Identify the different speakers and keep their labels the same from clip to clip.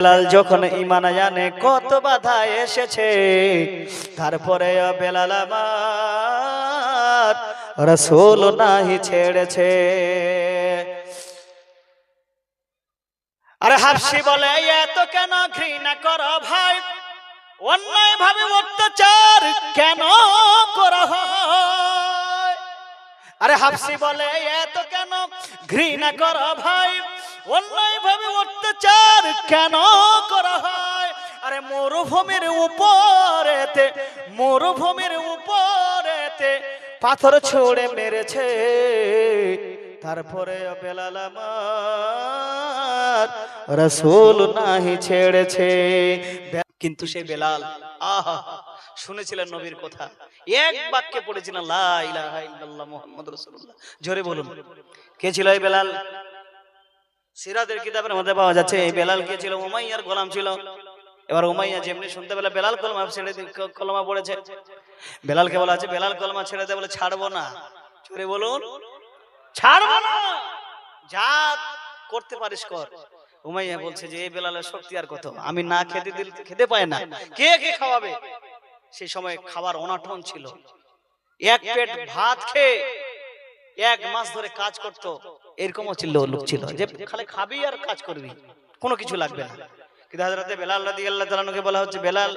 Speaker 1: বেলাল যখন ইমান জানে কত বাধা এসেছে। তারপরে বেলাল আমার রসুল নাহি ছেড়েছে। আরে হাফসি বলে এত কেন ঘৃণা কর ভাই? অন্যায় ভাবে অত্যাচার কেন করা আরে হাফসি বলে এত কেন ঘৃণা কর ভাই? অন্যায় ভাবে অত্যাচার কেন করা হয়? আরে মরুভূমির উপরেতে মরুভূমির উপরেতে পাথর ছুঁড়ে মেরেছে। তারপরে বেলাল আমার রসুল নাহি ছেড়েছে। কিন্তু সে বেলাল, আহা, শুনেছিলেন নবীর কথা। এক বাক্যে পড়েছিলেন, লা ইলাহা ইল্লাল্লাহ মুহাম্মাদুর রাসূলুল্লাহ। জোরে বলুন, কে ছিল বেলাল? সিরাতের কিতাবের মধ্যে পাওয়া যাচ্ছে এই বেলাল কে ছিল উমাইয়ার গোলাম ছিল। এবার উমাইয়া যেমনি শুনতে পেলে বেলাল কলমা ছেড়ে কলমা পড়েছে। বেলালকে বলা আছে বেলাল কলমা ছেড়ে দে বলে ছাড়বো না। জোরে বলুন ছাড়বো না! যা করতে পারিস কর। উমাইয়া বলছে যে এই বেলালের শক্তি আর কত? আমি না খেতে দিলে খেতে পায় না। কে কে খাওয়াবে? সেই সময় খাবার অনাটন ছিল। এক পেট ভাত খেয়ে এক মাস ধরে কাজ করত, এরকমও ছিল লোক ছিল যে খালি খাবি আর কাজ করবি, কোনো কিছু লাগবে না। কিন্তু হাজরাতে বেলাল রাদি আল্লাহ বলা হচ্ছে, বেলাল,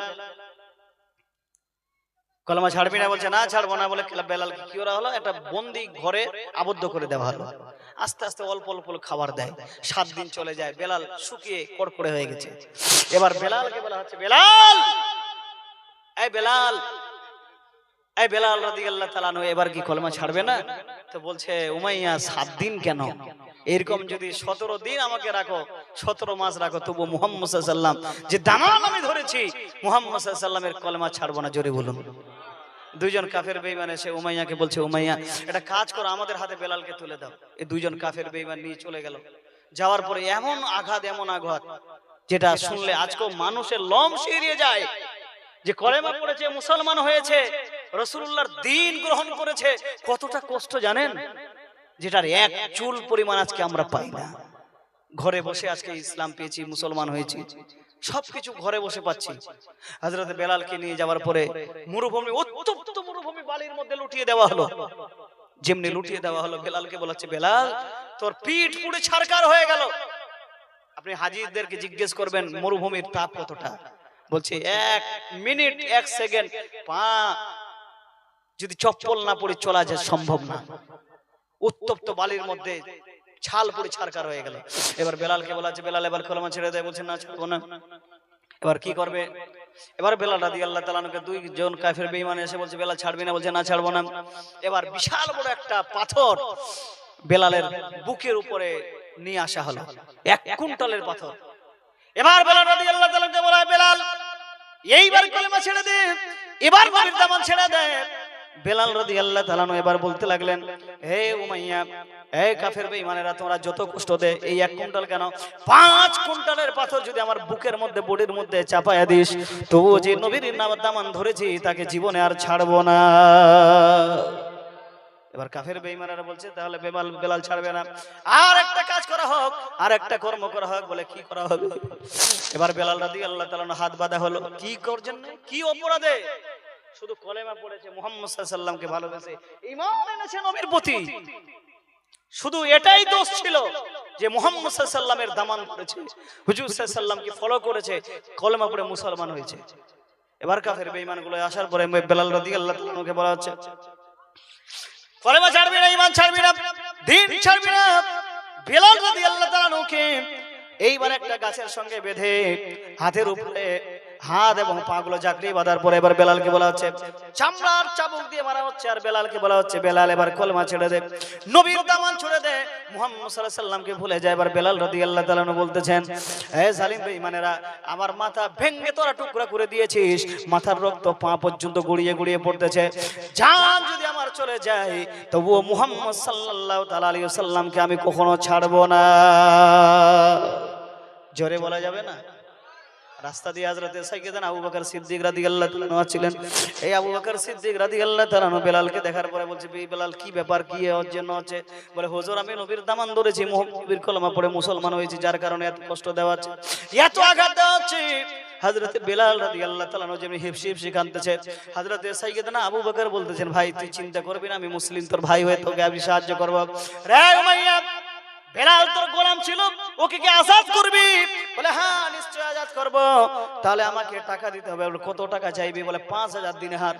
Speaker 1: কলমা ছাড়বি না, বলছে, না, ছাড়বো না, বলে বেলাল কি করা হলো? একটা বন্দি ঘরে আবদ্ধ করে দেওয়া হলো। আস্তে আস্তে অল্প অল্প খাবার দেয়, সাত দিন চলে যায়, বেলাল শুকিয়ে কড়কড়ে হয়ে গেছে। এবার বেলালকে বলা হচ্ছে, বেলাল, এই বেলাল এই বেলাল রাদিয়াল্লাহু তাআলা এবার কি কলমা ছাড়বে না? তো বলছে, উমাইয়া, সাত দিন কেন? এরকম যদি সতেরো দিন আমাকে রাখো, সতেরো মাস রাখো তবু মুহাম্মদ সাল্লাম যে দামান আমি ধরেছি, মুহাম্মদ সাল্লামের কলমা ছাড়বো না, জোরে বলুন। দুইজন কাফের বেইমান এসে উমাইয়াকে বলছে, উমাইয়া এটা কাজ করো, আমাদের হাতে বেলালকে তুলে দাও। এই দুইজন কাফের বেইমান নিয়ে চলে গেল। যাওয়ার পরে এমন আঘাত এমন আঘাত, যেটা শুনলে আজকেও মানুষের লম শিরিয়ে যায়। যে কলেমা পড়েছে, মুসলমান হয়েছে রসুল্লাহর দিন গ্রহণ করেছে। কতটা কষ্ট জানেন? যেটার এক চুল পরিমাণ আজকে আমরা পাই না। ঘরে বসে আজকে ইসলাম পেয়েছি, মুসলমান হয়েছি। সবকিছু ঘরে বসে পাচ্ছি। হজরত বেলালকে নিয়ে যাওয়ার পরে মরুভূমি, উত্তপ্ত মরুভূমি বালির মধ্যে লুটিয়ে দেওয়া হলো। যেমনি লুটিয়ে দেওয়া হলো, বেলালকে বলাচ্ছে, বেলাল, তোর পিঠ পুড়ে ছারকার হয়ে গেল। আপনি হাজিরদেরকে জিজ্ঞেস করবেন, মরুভূমির তাপ কতটা? বলছে, এক মিনিট, এক সেকেন্ড, পা যদি চপ্পল না পরে চলা যায় সম্ভব না। উত্তপ্ত বালির মধ্যে ছাল পুড়ে ছারকার হয়ে গেল। এবার বেলালকে বলা আছে বেলাল, এবার কলমা ছেড়ে দেয় বলছে, না, ছাড়বো না। এবার কি করবে? এবার বেলাল রাদি আল্লাহ তালানুকে দুইজন কাফের বেইমান এসে বলছে, বেলাল, ছাড়বি না। বলছে, না, ছাড়বো না। এবার বিশাল বড় একটা পাথর বেলালের বুকের উপরে নিয়ে আসা হলো। এক কুইন্টালের পাথর। এবার বেলাল রাদি আল্লাহ তালাকে বলা বেলাল, এইবার কলেমা ছেড়ে দে। এবার নবীর দামান ছেড়ে দে। বেলাল রাদি আল্লাহ তালানু এবার বলতে লাগলেন, হে উমাইয়া, হে কাফের বেঈমানেরা, তোমরা যত কষ্ট দে, এই এক কুইন্টাল কেন? পাঁচ কুইন্টালের পাথর যদি আমার বুকের মধ্যে, বডির মধ্যে চাপায়া দিস তবুও যে নবীর নাম দামান ধরেছি, তাকে জীবনে আর ছাড়বো না। এবার কাফের বেঈমানেরা বলছে, তাহলে বেমাল, বেলাল ছাড়বে না। আর একটা কাজ করা হোক, আর একটা কর্ম করা হোক, বলে কি করা হবে? এবার বেলাল রাদি আল্লাহ তাআলা হাত বাঁধা হলো। কি করছেন কি অপরাধে? শুধু কলেমা পড়েছে, মুহাম্মদ সাল্লামকে ভালোবেসে। ঈমান এনেছে নবীর প্রতি। শুধু এটাই দোষ ছিল যে মুহাম্মদ সাল্লামের দামান করেছে হুজুর সাল্লামকে ফলো করেছে, কলেমা পড়ে মুসলমান হয়েছে। এবার কাফের বেঈমানগুলো আসার পরে বেলাল রাদিয়াল্লাহু তাআলাকে বলা হচ্ছে, কলেমা ছাড়বি না ইমান ছাড়বি না, দিন ছাড়বি না। বেলাল রাদিয়াল্লাহু তাআলাকে এইবার একটা গাছের সঙ্গে বেঁধে হাতের উপরে হাত এবং পাগুলো জাকড়ি বাঁধার পরে এবার বেলালকে বলা হচ্ছে, চামড়ার চাবুক দিয়ে মারা হচ্ছে, আর বেলালকে বলা হচ্ছে, বেলাল এবার কলমা ছেড়ে দে, নবীর দামান ছুড়ে দে। মুহাম্মদ আলাইহি সাল্লামকে ভুলে যায়, এবার বেলাল রাদিয়াল্লাহু তাআলা আনহু বলতেছেন হে জালিম বেঈমানেরা, আমার মাথা ভেঙে তোরা টুকরা করে দিয়েছিস, মাথার রক্ত পা পর্যন্ত গড়িয়ে গড়িয়ে পড়তেছে, জান যদি আমার চলে যায়, তবুও মুহাম্মদ তাআলা আলাইহি সাল্লামকে আমি কখনো ছাড়বো না। জোরে বলা যাবে না? রাস্তা দিয়ে হাজরতে সাইকেদান আবু বকর সিদ্দিক রাদিয়াল্লাহু তাআলা ছিলেন এই আবু বকর সিদ্দিক রাদিয়াল্লাহু তাআলা বেলালকে দেখার পরে বলছে, "এই বেলাল, কি ব্যাপার? কি এর জন্য হচ্ছে? বলে, হুজুর, আমি নবীর দামান ধরেছি নবীর কলমা পড়ে মুসলমান হয়েছি, যার কারণে এত কষ্ট দেওয়া হচ্ছে। এত আঘাত দেওয়া হচ্ছে! হযরতে বেলাল রাদিয়াল্লাহু তাআলা যেমনি হিপসি হিপসি হযরতে সাইয়েদনা আবু বকর বলতেছেন, ভাই, তুই চিন্তা করবি না, আমি মুসলিম, তোর ভাই হয়ে তোকে আমি সাহায্য করব। রে বেলাল তোর গোলাম ছিল, ওকে কি আজাদ করবি? বলে হ্যাঁ নিশ্চয় আজাদ করব। তাহলে আমাকে টাকা দিতে হবে। কত টাকা চাইবে? বলে, পাঁচ হাজার দিনহার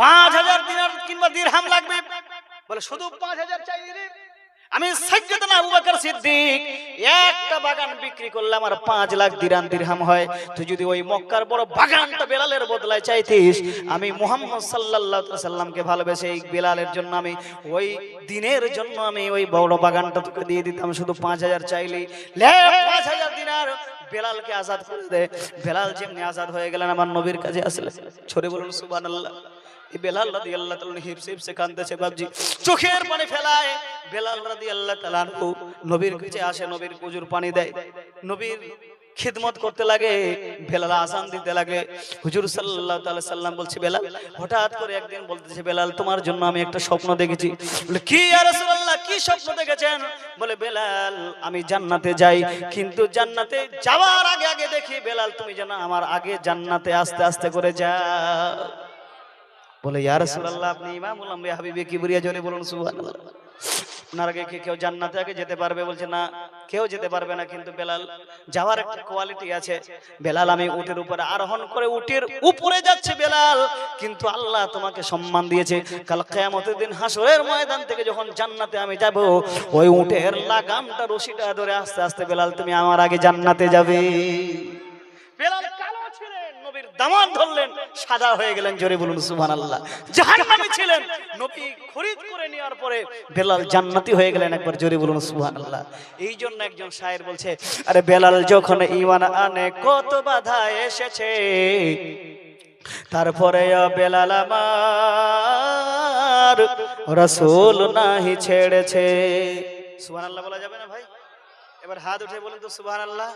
Speaker 1: পাঁচ হাজার দিনার কিংবা দিন হাম লাগবে। বলে, শুধু পাঁচ হাজার চাই আমি একটা বাগান বিক্রি করলে আমার পাঁচ লাখ দিরান দিরহাম হয়। তুই যদি ওই মক্কার বড় বাগানটা বেলালের বদলায় চাইতিস, আমি মুহাম্মদ সাল্লাল্লাহু সাল্লামকে ভালোবেসে এই বেলালের জন্য আমি, ওই দিনের জন্য আমি ওই বড় বাগানটা তোকে দিয়ে দিতাম। শুধু পাঁচ হাজার চাইলেই। লে, পাঁচ হাজার দিনার বেলালকে আজাদ করে দে। বেলাল যেমনি আজাদ হয়ে গেলেন, আমার নবীর কাছে আসলে। ছড়ে বলুন, সুবহানাল্লাহ। বেলাল রাদি আল্লাহ হিপসে কাঁদতেছে বাবজি চোখের পানি ফেলায়। বেলাল রাদি আল্লাহ নবীর কাছে আসে, নবীর পানি দেয়। নবীর খিদমত করতে লাগে, বেলাল আসান দিতে লাগে। হুজুর তাআলা সাল্লাম বলছে, বেলাল, হঠাৎ করে একদিন বলতেছে, বেলাল, তোমার জন্য আমি একটা স্বপ্ন দেখেছি। বলে, কি কি স্বপ্ন দেখেছেন? বলে, বেলাল, আমি জান্নাতে যাই, কিন্তু জান্নাতে যাওয়ার আগে আগে দেখি, বেলাল, তুমি যেন আমার আগে জান্নাতে আস্তে আস্তে করে যাও। বলে ইয়া রাসূলুল্লাহ আপনি ইমামুল আম্বিয়া হাবিবে কিবরিয়া জোরে বলুন সুবহানাল্লাহ। আপনার আগে কি কেউ জান্নাতে আগে যেতে পারবে বলছে না কেউ যেতে পারবে না কিন্তু বেলাল যাওয়ার একটা কোয়ালিটি আছে। বেলাল আমি উটের উপরে আরোহণ করে উটের উপরে যাচ্ছে বেলাল। কিন্তু আল্লাহ তোমাকে সম্মান দিয়েছে। কাল কিয়ামতের দিন হাসরের ময়দান থেকে যখন জান্নাতে আমি যাব ওই উটের লাগামটা রশিটা ধরে আস্তে আস্তে বেলাল তুমি আমার আগে জান্নাতে যাবে বেলাল কালো ছিলেন নবীর দামান ধরলেন, সাদা হয়ে গেলেন, জোরে বলুন, সুবহানাল্লাহ। জাহান্নামী ছিলেন, নবী খরিদ করে নেওয়ার পরে বেলাল জান্নাতি হয়ে গেলেন, একবার জোরে বলুন, সুবহানাল্লাহ। এই জন্য একজন শায়ের বলছে, আরে বেলাল যখন ঈমান আনে, কত বাধা এসেছে। তারপরে বেলাল আমার রসুল নাহি ছেড়েছে। সুহান আল্লাহ বলা যাবে না ভাই? এবার হাত উঠে বলুন তো, সুবহানাল্লাহ।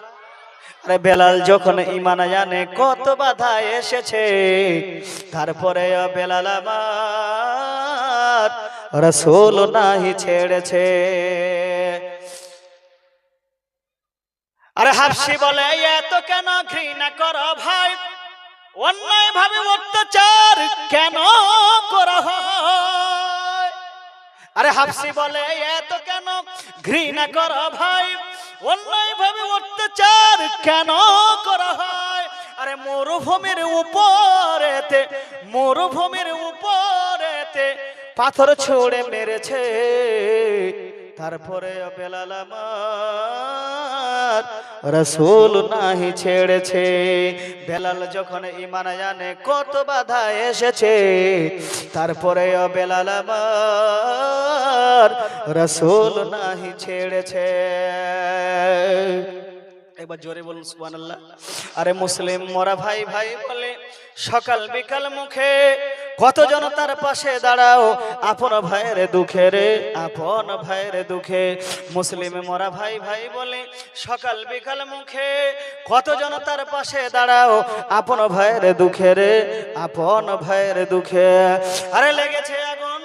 Speaker 1: আরে বেলাল যখন ইমান জানে কত বাধা এসেছে। তারপরে বেলাল আমার রসুল নাহি ছেড়েছে। আরে হাফসি বলে, এত কেন ঘৃণা কর ভাই? অন্যায় ভাবে অত্যাচার কেন করা হয়? আরে হাফসি বলে, এত কেন ঘৃণা কর ভাই? অন্যায় ভাবে অত্যাচার কেন করা হয়? আরে মরুভূমির উপরেতে মরুভূমির উপরেতে পাথর ছুঁড়ে মেরেছে। তারপরে বেলাল রসুল নাহি ছেড়েছে। বেলাল যখন ইমান জানে কত বাধা এসেছে। তারপরে বেলাল আমার রসুল নাহি ছেড়েছে। একবার জোরে বলুন, সুবহানাল্লাহ। আরে মুসলিম, মোরা ভাই ভাই বলে, সকাল বিকাল মুখে কতজন তার পাশে দাঁড়াও। আপন ভাইয়ের দুঃখে রে, আপন ভাইয়ের দুঃখে। মুসলিম মোরা ভাই ভাই বলে, সকাল বিকাল মুখে। কতজন তার পাশে দাঁড়াও, আপন ভাইয়ের দুঃখে রে, আপন ভাইয়ের দুঃখে। আরে লেগেছে আগুন।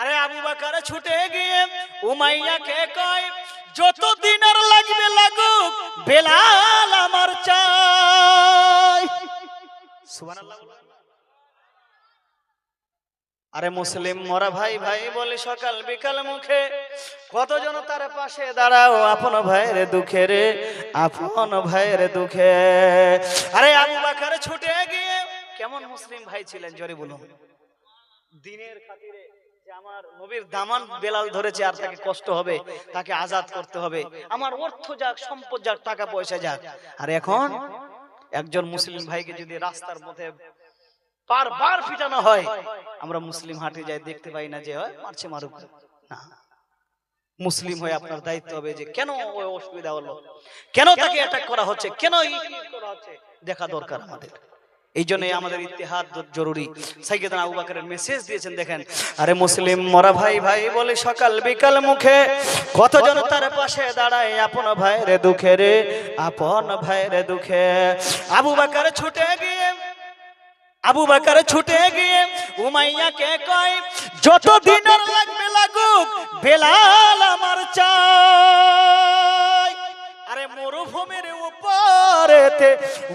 Speaker 1: আরে আবু বাকার ছুটে গিয়ে উমাইয়াকে কয়, যত দিন আর লাগবে লাগুক, বেলাল আমার চাই। সুবহানাল্লাহ। আরে মুসলিম মরা ভাই ভাই বলে সকাল বিকাল মুখে। কতজন তার পাশে দাঁড়াও আপন ভাইয়ের দুঃখে রে আপন ভাইয়ের দুঃখে। আরে আবু বাকার ছুটে গিয়ে কেমন মুসলিম ভাই ছিলেন জোরে বলুন। দিনের খাতিরে যে আমার নবীর দামান বেলাল ধরেছে আর তাকে কষ্ট হবে তাকে আজাদ করতে হবে। আমার অর্থ যাক সম্পদ যাক টাকা পয়সা যাক। আর এখন একজন মুসলিম ভাইকে যদি রাস্তার মধ্যে বারবার পিটানো হয়। আমরা মুসলিম হাটে যাই, দেখতে পাই না যে হয়, মারছে মারুক। না। মুসলিম হয়ে আপনার দায়িত্ব হবে যে কেন অসুবিধা হলো? কেন তাকে অ্যাটাক করা হচ্ছে? কেন দেখা দরকার আমাদের? এই জন্য আমাদের ইতিহাদ জরুরি। সাইকেদান আবু বাকরের মেসেজ দিয়েছেন, দেখেন। আরে মুসলিম মরা ভাই ভাই বলে সকাল বিকাল মুখে কতজন তার পাশে দাঁড়ায়? আপন ভাইরে দুঃখে রে, আপন ভাইরে দুঃখে। আবু বাকর ছুটে গিয়ে আবু বাকর ছুটে গিয়ে উমাইয়াকে কয় যত দিন লাগবে লাগুক, বেলাল আমার চাই। আরে মরুভূমির উপরেতে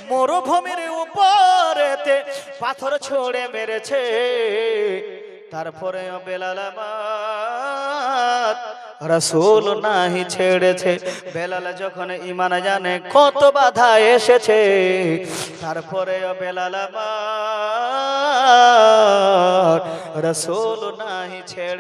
Speaker 1: মরুভূমির উপরেতে পাথর ছড়ে মেরেছে। তারপরে বেলাল আমার রসুল নাহি ছেড়েছে। বেলাল যখন ইমান জানে কত বাধা এসেছে। তারপরে বেলাল আমার রসুল নাহি ছেড়ে